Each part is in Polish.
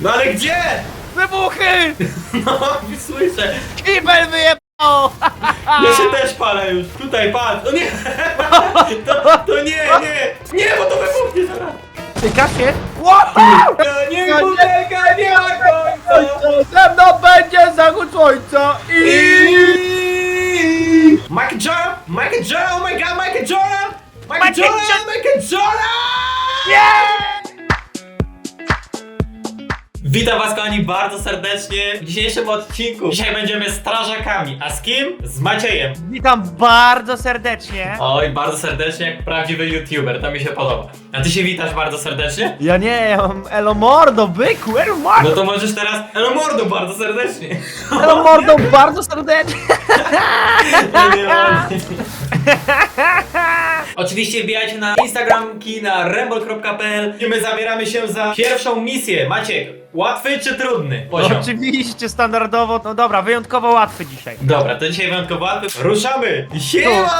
No ale gdzie? Wybuchy! No, słyszę. Kibel wyjebało! Ja się też palę już. Tutaj, patrz. O nie! To, to nie, nie! Nie, bo to wybuchnie zaraz. Ty Kasie? Wow! No, nie uciekaj, nie ma końca! Ze mną będzie zachód słońca i... Michael Jordan! Michael Jordan! Oh my god, Jordan! Michael Michael Jordan! Michael Jordan! Nie! Witam was kochani bardzo serdecznie w dzisiejszym odcinku. Dzisiaj będziemy strażakami. A z kim? Z Maciejem. Witam bardzo serdecznie. Oj, bardzo serdecznie jak prawdziwy youtuber, to mi się podoba. A ty się witasz bardzo serdecznie? Ja nie, ja mam Elomordo, byku, Elomordo! No to możesz teraz Elo Mordo bardzo serdecznie. Elomordo bardzo serdecznie! Oczywiście wbijajcie na Instagramki, na rembol.pl i my zabieramy się za pierwszą misję. Maciek, łatwy czy trudny poziom? Oczywiście, standardowo, no dobra, wyjątkowo łatwy dzisiaj. Dobra, to dzisiaj wyjątkowo łatwy. Ruszamy! Siema!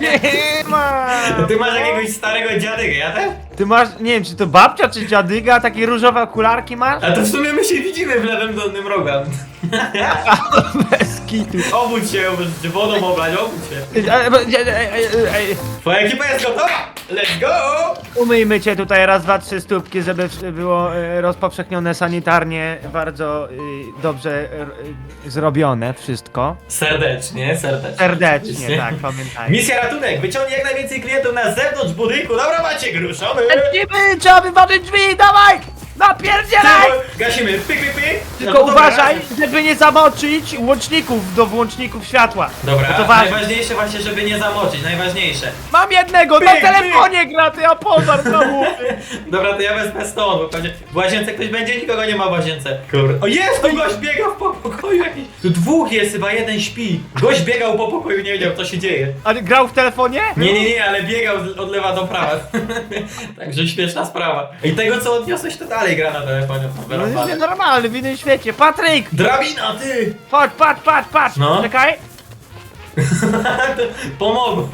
Nie ma! Ty masz jakiegoś starego dziadygę, ja też? Ty masz, nie wiem, czy to babcia, czy dziadyga, takie różowe okularki masz? A to w sumie my się widzimy w lewym dolnym rogu. Bez kitu. Obudź się, wodą oblać, obudź się. E, e, e, e, e, Twoja ekipa jest gotowa! Let's go! Umyjmy cię tutaj raz, dwa, trzy stópki, żeby w- było e, rozpowszechnione sanitarnie, bardzo y, dobrze y, zrobione wszystko. Serdecznie, serdecznie. Serdecznie, tak, pamiętaj. Misja ratunek, wyciągnij jak najwięcej klientów na zewnątrz budynku. Dobra Maciek, ruszamy! Lecimy, trzeba wyważyć drzwi, dawaj! Napierdzielaj! Gasimy, pyk, pyk, pyk. Tylko No dobra. uważaj, żeby nie zamoczyć łączników do włączników światła. Dobra, to ważne. najważniejsze właśnie, żeby nie zamoczyć, najważniejsze. Mam jednego, na Pyk, telefonie gra, ty, a pożar znowu. Dobra, to ja wezmę stąd, bo pewnie w łazience ktoś będzie, nikogo nie ma w łazience. Kur... O jest, tu gość biegał po pokoju jakiś. Tu dwóch jest, chyba jeden śpi. Gość biegał po pokoju, nie wiedział co się dzieje. A grał w telefonie? Nie, nie, nie, ale biegał z- od lewa do prawa. Także śmieszna sprawa. I tego co odniosłeś to dalej gra na telefonie. No jest nienormalny w innym świecie. Patryk! Drabina, ty! Patrz, patrz, patrz, patrz! No. Czekaj! Pomogło.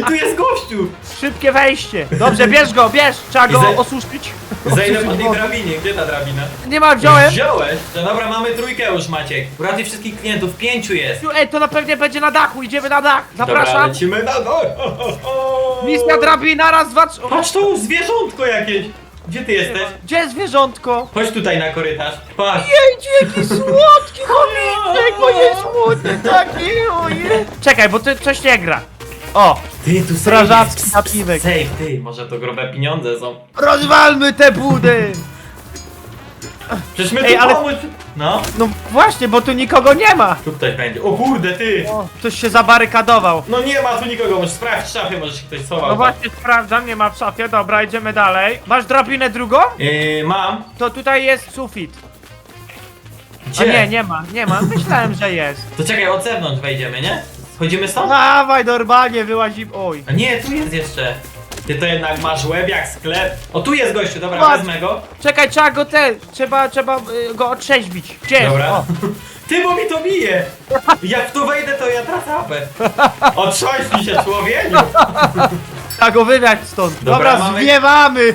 I tu jest gościu! Szybkie wejście. Dobrze, bierz go, bierz! Trzeba I go ze- osuszyć. Ile po Osuszyć tej wodą. drabinie? Gdzie ta drabina? Nie ma, wziąłem. Wziąłeś? No dobra, mamy trójkę już Maciek. Uratuj wszystkich klientów, pięciu jest. Ej, to na pewnie będzie na dachu, idziemy na dach. Dobra, Zapraszam. lecimy na dół. Misja drabina, raz, dwa, trzy. O, Patrz tu, zwierzątko jakieś. Gdzie ty jesteś? Gdzie jest zwierzątko? Chodź tutaj na korytarz. Patrz. Jejcie, jaki słodki chomiczek, bo jest smutny taki, ojej. Czekaj, bo to coś nie gra. O, Ty, tu Strażacki napiwek. Save, ty, może to grube pieniądze są. rozwalmy te budy. Przecież my Ej, tu ale- pomóc. No, No właśnie, bo tu nikogo nie ma. tu ktoś będzie. O kurde, ty. O, ktoś się zabarykadował. No nie ma tu nikogo, może sprawdź w szafie, może się ktoś schował. No właśnie sprawdzam, nie ma w szafie, dobra, idziemy dalej. Masz drabinę drugą? Yy, mam. To tutaj jest sufit. Gdzie? A nie, nie ma, nie ma. Myślałem, że jest. To czekaj, od zewnątrz wejdziemy, nie? Schodzimy stąd? Dawaj, normalnie wyłazimy. Oj. A nie, tu jest jeszcze. Ty to jednak masz łeb jak sklep. O, tu jest gościu, dobra, Patrz. wezmę go. Czekaj, trzeba go te, trzeba, trzeba y, go otrzeźwić. Gdzie jest? Dobra. O. Ty, bo mi to bije! Jak w to wejdę, to ja tracę apę. Otrząśnij się, człowieku! Trzeba go wywiać stąd. Dobra, Dobra, mamy- zwiewamy.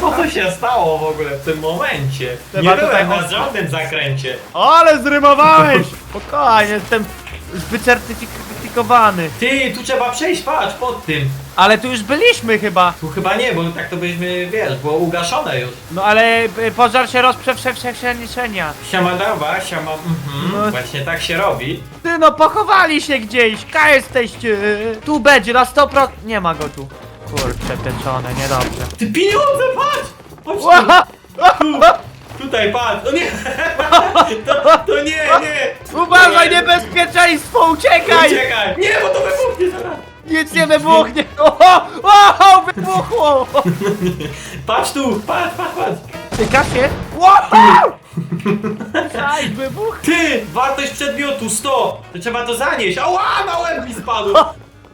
Co to się stało w ogóle w tym momencie? Nie byłem tutaj na żadnym zakręcie. Ale zrymowałeś. Spokojnie, jestem wycertyfikowany. Ty, tu trzeba przejść, patrz, pod tym. Ale tu już byliśmy chyba. Tu chyba nie, bo tak to byśmy, wiesz, było ugaszone już. No ale y, pożar się rozprzestrzenia. Siama dawa, siama, mhm, No. właśnie tak się robi. Ty no pochowali się gdzieś, ka jesteście. Tu będzie na 100%. Nie ma go tu. Kurczę, pieczone, niedobrze. Ty pieniądze, patrz! Chodź tu. Ła! Tu, tutaj, patrz! O nie! To, to nie, nie! Uważaj, niebezpieczeństwo, uciekaj! Uciekaj! Nie, bo to wybuchnie zaraz! Nic nie wybuchnie! O, o, wybuchło! Patrz tu, patrz, patrz, patrz! Ty Kasie? Wow! Aj, wybuch! Ty! Wartość przedmiotu 100! To trzeba to zanieść! Ała, na łeb mi spadł!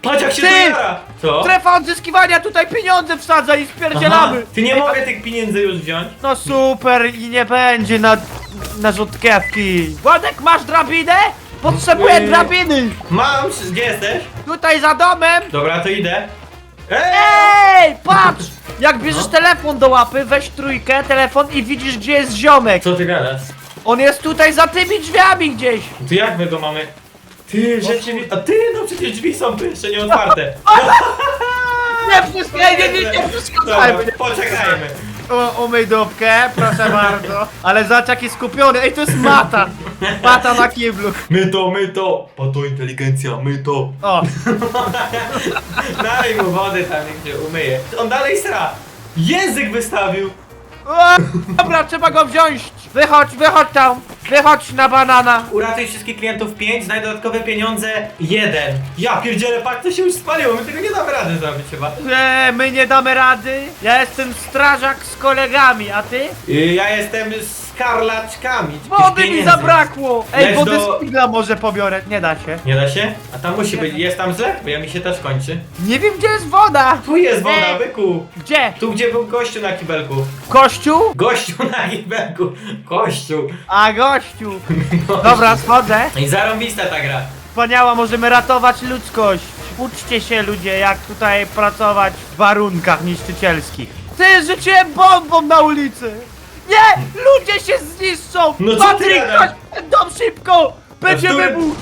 Patrz jak się Ty! to jara! Co? Strefa odzyskiwania, tutaj pieniądze wsadza i spierdzielamy! Aha, Ty nie mogę tych pieniędzy już wziąć? No super i nie będzie na, na rzutkiewki. Władek, masz drabinę? Potrzebuję Yy. drabiny! Mam, gdzie jesteś? Tutaj za domem! Dobra, to idę. Ej! Ej, patrz! Jak bierzesz telefon do łapy, weź trójkę, telefon i widzisz gdzie jest ziomek. Co ty gadasz? On jest tutaj za tymi drzwiami gdzieś. To jak my go mamy? Ty, rzeczywiście. A ty, no przecież drzwi są tu jeszcze nie otwarte. Nie przeszkadzaj, nie, nie, nie. Dobra, poczekajmy. O, umyj dupkę, proszę bardzo. Ale zobacz jaki skupiony. Ej, to jest mata. Mata na kiblu. My to, my to. Po to inteligencja, my to. O, Dalej mu wody tam gdzie umyje. On dalej sra. Język wystawił. o, dobra, trzeba go wziąć. Wychodź, wychodź tam. Wychodź na banana. Uratuj wszystkich klientów 5, znaj dodatkowe pieniądze 1. Ja pierdzielę, pak to się już spaliło, my tego nie damy rady zrobić chyba. Nie, my nie damy rady. Ja jestem strażak z kolegami, a ty? Y, Ja jestem z karlaczkami. Wody mi Pieniędzy. zabrakło. Ej, wody do- z pigla może pobiorę. Nie da się. Nie da się? A tam musi być, jest tam źle? Bo ja mi się też kończy. Nie wiem gdzie jest woda. Tu jest woda, byku. Gdzie? Tu gdzie był gościu na kibelku. Kościół? Gościu na kibelku. Kościół. A gościu. Dobra, schodzę. I zarąbista ta gra. Wspaniała, możemy ratować ludzkość. Uczcie się ludzie, jak tutaj pracować w warunkach niszczycielskich. Ty, rzuciłem bombą na ulicy! Nie! Ludzie się zniszczą! No co ty Patryk, gadasz? chodź dom szybko! Będzie którym- wybuch!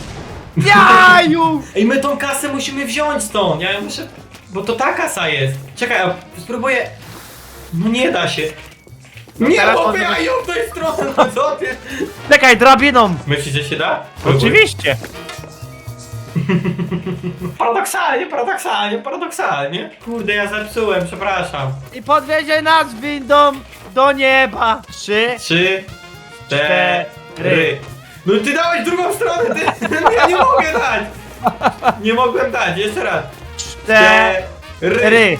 Jaju! Ej, my tą kasę musimy wziąć stąd. Ja ją muszę... Bo to ta kasa jest. Czekaj, a spróbuję... No nie da się. nie, teraz bo on- ja ją w tej stronie, no co ty? Czekaj, drabiną! Myślisz, że się da? Spróbuj. Oczywiście! Paradoksalnie, paradoksalnie, paradoksalnie. Kurde, ja zepsułem, przepraszam. I podwiezie nas windą do nieba! Trzy, Trzy, cztery. No ty dałeś drugą stronę, ty. Ja nie mogę dać. Nie mogłem dać, jeszcze raz. cztery! Cztery.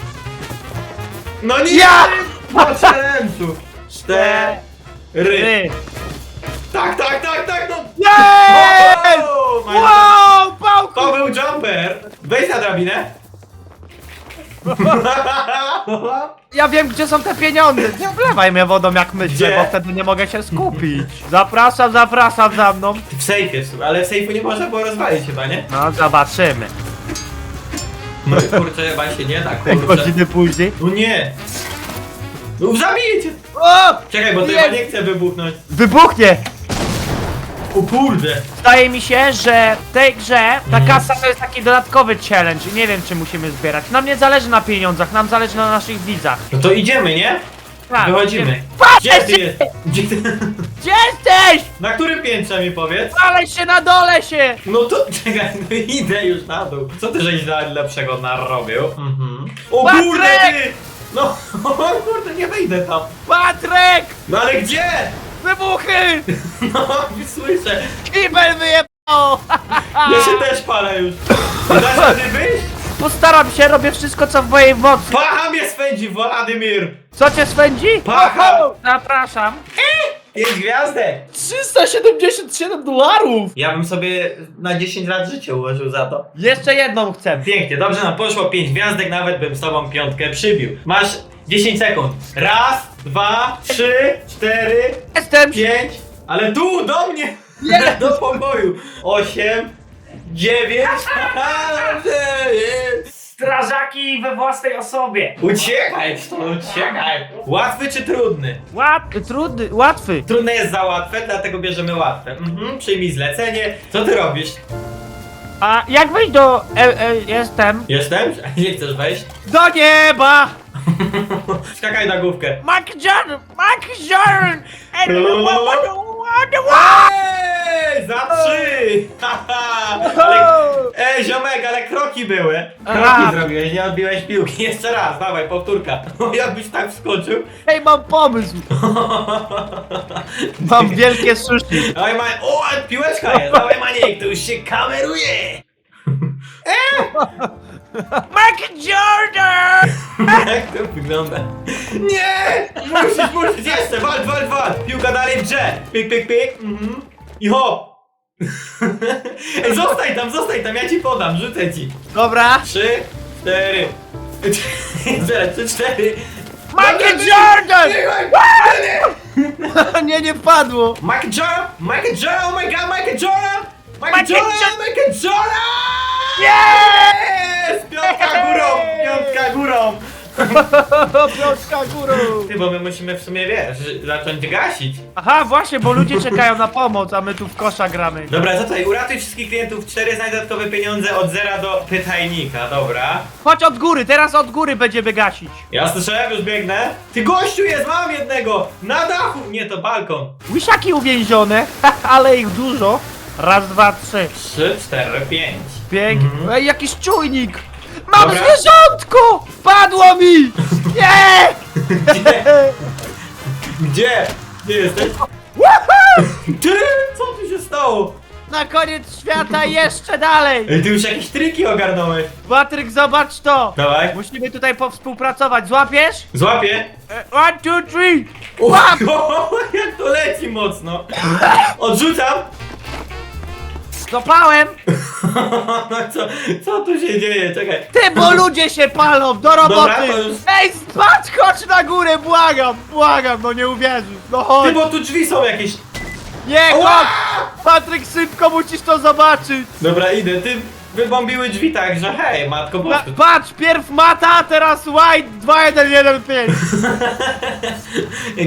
No nie! Ja! Po challengeu. Cztery. Ry. Tak, tak, tak, tak, no. Jest! O, my- Wow! Pałku! To jumper. Wejdź na drabinę. Ja wiem, gdzie są te pieniądze. Nie wlewaj mnie wodą jak myślę, Gdzie? bo wtedy nie mogę się skupić. Zapraszam, zapraszam za mną. W sejfie, ale w sejfu nie można było rozwalić chyba, nie? No, zobaczymy. No i kurczę, chyba się nie da, Te kurczę. godziny później. No nie! No zabiję cię! O! Czekaj, bo to Nie. chyba nie chce wybuchnąć. Wybuchnie! O kurde! Zdaje mi się, że w tej grze ta Mhm. kasa to jest taki dodatkowy challenge i nie wiem, czy musimy zbierać. Nam nie zależy na pieniądzach, nam zależy na naszych widzach. No to idziemy, nie? Tak, Wychodzimy. idziemy. Gdzie ty jest? Gdzie ty? Gdzie jesteś? Na którym piętrze mi powiedz? Ale się na dole się! No to czekaj, no idę już na dół. Co ty żeś za lepszego narobił? Mhm. O Patryk! kurde ty! No, o kurde, nie wejdę tam. Patryk! No ale gdzie? Wybuchy! No, słyszę. Kibel wyjebało! Ja się też palę już. Dasz rady wyjść? Postaram się, robię wszystko co w mojej mocy. Pacha mnie swędzi, Władimir! Co cię swędzi? Pacha! Zapraszam. Pięć gwiazdek! 377 dolarów! Ja bym sobie na 10 lat życia ułożył za to. Jeszcze jedną chcę. Pięknie, dobrze nam poszło, 5 gwiazdek, nawet bym z tobą piątkę przybił. Masz 10 sekund. Raz, dwa, trzy, cztery, Jestem! pięć, ale tu, do mnie! Nie. Do pokoju! Osiem, dziewięć, dobrze, jest. Strażaki we własnej osobie. Uciekaj stąd, uciekaj! Łatwy czy trudny? Łatwy, trudny, łatwy. Trudne jest za łatwe, dlatego bierzemy łatwe. Mhm, przyjmij zlecenie. Co ty robisz? A jak wejść do... E, e, jestem. Jestem? Nie chcesz wejść? Do nieba! Skakaj na główkę. McJohn! McJohn! Ej, za trzy! Haha, ale, ej, ziomek, ale kroki były. Kroki A. zrobiłeś, nie odbiłeś piłki. Jeszcze raz, dawaj, powtórka. No, Jakbyś tak wskoczył. Hej, mam pomysł! Mam wielkie sushi. Dawaj, man... O, piłeczka jest. Dawaj, maniek, to już się kameruje. McJordan! Jak to wygląda? Nie! Musisz, musisz, jeszcze, wal, wal, wal! Piłka dalej w grze! Pik, pik, pik, mhm. I hop! Ej, zostań tam, zostań tam, ja ci podam, rzucę ci. Dobra. Trzy, cztery. Cztery, trzy, cztery. Michael Jordan! Nie, nie padło. Michael Jordan! Michael Jordan! Oh my god, Michael Jordan! Michael Jordan! Michael Jordan! Nie! Jest! Piątka górą! Piątka górą! Piątka górą! Ty, bo my musimy w sumie, wiesz, zacząć gasić. Aha, właśnie, bo ludzie czekają na pomoc, a my tu w kosza gramy. Dobra, to tutaj, uratuj wszystkich klientów, cztery znaj dodatkowe pieniądze od zera do pytajnika, dobra. Chodź od góry, teraz od góry będziemy gasić. Ja słyszałem, już biegnę. Ty gościu jest, mam jednego! Na dachu! Nie, to balkon. Łysiaki uwięzione, ale ich dużo. Raz, dwa, trzy. Trzy, cztery, pięć. Pięknie. Ej, jakiś czujnik! Mam Dobra. zwierzątko! Padło mi! Nie! Gdzie? Gdzie? Gdzie jesteś? Woohoo! Ty! Co tu się stało? Na koniec świata jeszcze dalej! Ej, ty już jakieś triki ogarnąłeś. Patryk, zobacz to! Dawaj. Musimy tutaj powspółpracować, złapiesz? Złapię. E, One, two, three! Łap! Jak to leci mocno. Odrzucam. Złapałem! No co, co tu się dzieje? Czekaj. Ty, bo ludzie się palą, do roboty! To już- Ej, spadź, chodź na górę, błagam, błagam, no nie uwierzysz, no Ty, chodź! bo tu drzwi są jakieś. Nie, chodź! Patryk, szybko musisz to zobaczyć! Dobra, idę. Ty wybombiły drzwi tak, że hej, matko Na, boska. patrz, pierw mata, teraz white 2115.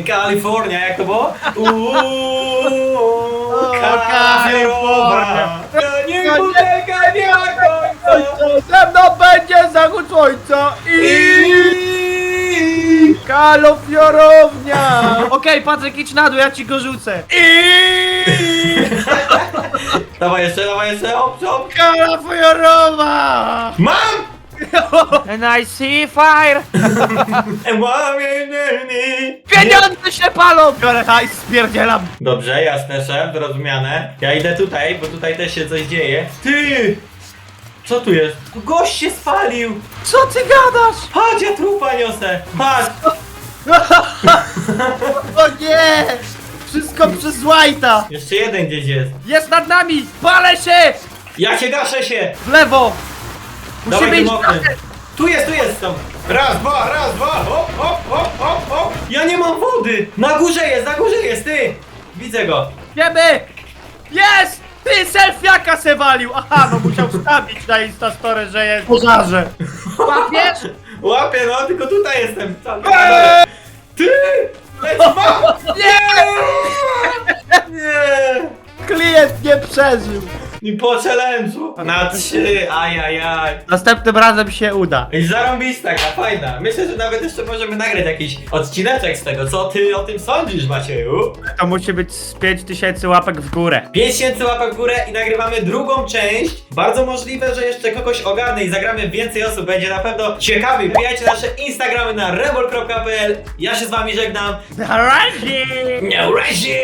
Kalifornia, jak to było? Uuuu, Kalifornia. Nie poczekaj, nie ma końca. Ze mną będzie zachód słońca i... Kalofiorownia! Okej, Patryk, idź na dół, ja ci go rzucę. I... Dawaj jeszcze, dawaj jeszcze, hop, hop. Kalofiorowa! Mam! And I see fire! Pieniądze się palą! Biorę hajs, spierdzielam. Dobrze, jasne, szef, zrozumiane. Ja idę tutaj, bo tutaj też się coś dzieje. Ty! Co tu jest? Gość się spalił! Co ty gadasz? Patrz, ja trupa niosę! Patrz! O nie! Wszystko przez White'a! Jeszcze jeden gdzieś jest. Jest nad nami! Palę się! Ja się gaszę się! W lewo! Dawaj Musimy tym iść oknem. Tu jest, tu jest tam! Raz, dwa, raz, dwa! Hop, hop, hop, hop, hop! Ja nie mam wody! Na górze jest, na górze jest, ty! Widzę go! Wiemy! Jest! Ty selfiaka se walił! Aha, no musiał wstawić na Instastory, że jest w pożarze. Łapiesz? Łapię, no, tylko tutaj jestem! Eee! Ty! Leć, mam! Nie! Nie! Klient nie przeżył. I po challenge'u! Na trzy, ajajaj! Następnym razem się uda. I zarąbista, gra, fajna. Myślę, że nawet jeszcze możemy nagrać jakiś odcineczek z tego. Co ty o tym sądzisz, Macieju? To musi być z 5000 łapek w górę. 5000 łapek w górę i nagrywamy drugą część. Bardzo możliwe, że jeszcze kogoś ogarnę i zagramy więcej osób. Będzie na pewno ciekawy. Wbijajcie nasze Instagramy na rebol.pl. Ja się z wami żegnam. Na razie! Nie razie!